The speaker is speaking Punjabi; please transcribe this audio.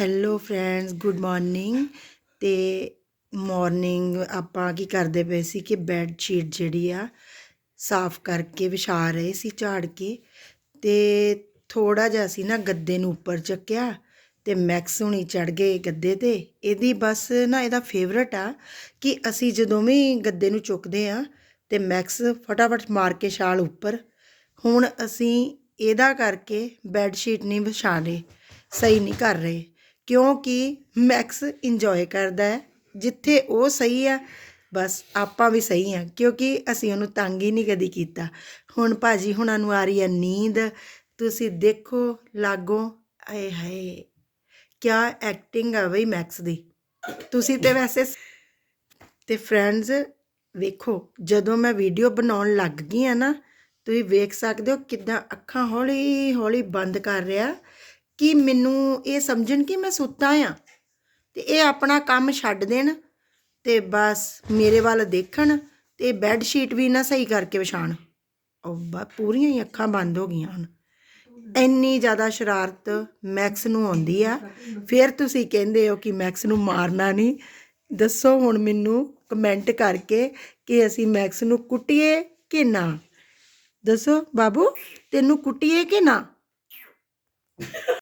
ਹੈਲੋ ਫਰੈਂਡਸ ਗੁੱਡ ਮਾਰਨਿੰਗ ਤੇ ਮਾਰਨਿੰਗ ਆਪਾਂ ਕੀ ਕਰਦੇ ਪਏ ਸੀ ਕਿ ਬੈੱਡ ਸ਼ੀਟ ਜਿਹੜੀ ਆ, ਸਾਫ਼ ਕਰਕੇ ਵਿਛਾ ਰਹੇ ਸੀ, ਝਾੜ ਕੇ ਤੇ ਥੋੜਾ ਜਿਹਾ ਸੀ ਨਾ ਗੱਦੇ ਨੂੰ ਉੱਪਰ ਚੱਕਿਆ ਤੇ ਮੈਕਸ ਹੁਣੀ ਚੜ ਗਏ ਗੱਦੇ ਤੇ। ਇਹਦੀ ਬਸ ਨਾ ਇਹਦਾ ਫੇਵਰਟ ਆ ਕਿ ਅਸੀਂ ਜਦੋਂ ਵੀ ਗੱਦੇ ਨੂੰ ਚੁੱਕਦੇ ਆ ਤੇ ਮੈਕਸ ਫਟਾਫਟ ਮਾਰ ਕੇ ਛਾਲ ਉੱਪਰ। ਹੁਣ ਅਸੀਂ ਇਹਦਾ ਕਰਕੇ ਬੈੱਡ ਸ਼ੀਟ ਨਹੀਂ ਵਿਛਾ ਰਹੇ ਸਹੀ ਨਹੀਂ ਕਰ ਰਹੇ। ਕਿਉਂਕਿ ਮੈਕਸ ਇੰਜੋਏ ਕਰਦਾ ਹੈ। ਜਿੱਥੇ ਉਹ ਸਹੀ ਆ, ਬਸ ਆਪਾਂ ਵੀ ਸਹੀ ਆ, ਕਿਉਂਕਿ ਅਸੀਂ ਉਹਨੂੰ ਤੰਗ ਹੀ ਨਹੀਂ ਕਦੀ ਕੀਤਾ। ਹੁਣ ਭਾਜੀ ਹੁਣਾਂ ਨੂੰ ਆ ਰਹੀ ਹੈ ਨੀਂਦ, ਤੁਸੀਂ ਦੇਖੋ ਲਾਗੋ, ਆਏ ਹਾਏ, ਕਿਆ ਐਕਟਿੰਗ ਆ ਬਈ ਮੈਕਸ ਦੀ। ਤੁਸੀਂ ਤੇ ਵੈਸੇ ਤੇ ਫਰੈਂਡਸ ਵੇਖੋ, ਜਦੋਂ ਮੈਂ ਵੀਡੀਓ ਬਣਾਉਣ ਲੱਗ ਗਈ ਆ ਨਾ, ਤੁਸੀਂ ਵੇਖ ਸਕਦੇ ਹੋ ਕਿਦਾਂ ਅੱਖਾਂ ਹੌਲੀ ਹੌਲੀ ਬੰਦ ਕਰ ਰਿਹਾ। ਕਿ ਮੈਨੂੰ ਇਹ ਸਮਝਣ ਕਿ ਮੈਂ ਸੁੱਤਾ ਆ ਤੇ ਇਹ ਆਪਣਾ ਕੰਮ ਛੱਡ ਦੇਣ ਤੇ ਬਸ ਮੇਰੇ ਵੱਲ ਦੇਖਣ ਤੇ ਬੈੱਡ ਸ਼ੀਟ ਵੀ ਨਾ ਸਹੀ ਕਰਕੇ ਵਿਛਾਣ। ਉਹ ਪੂਰੀਆਂ ਹੀ ਅੱਖਾਂ ਬੰਦ ਹੋ ਗਈਆਂ ਹਨ ਇੰਨੀ ਜ਼ਿਆਦਾ ਸ਼ਰਾਰਤ ਮੈਕਸ ਨੂੰ ਆਉਂਦੀ ਆ। ਫਿਰ ਤੁਸੀਂ ਕਹਿੰਦੇ ਹੋ ਕਿ ਮੈਕਸ ਨੂੰ ਮਾਰਨਾ ਨਹੀਂ। ਦੱਸੋ ਹੁਣ ਮੈਨੂੰ ਕਮੈਂਟ ਕਰਕੇ ਕਿ ਅਸੀਂ ਮੈਕਸ ਨੂੰ ਕੁੱਟੀਏ ਕਿ ਨਾ। ਦੱਸੋ ਬਾਬੂ, ਤੈਨੂੰ ਕੁੱਟੀਏ ਕਿ ਨਾ?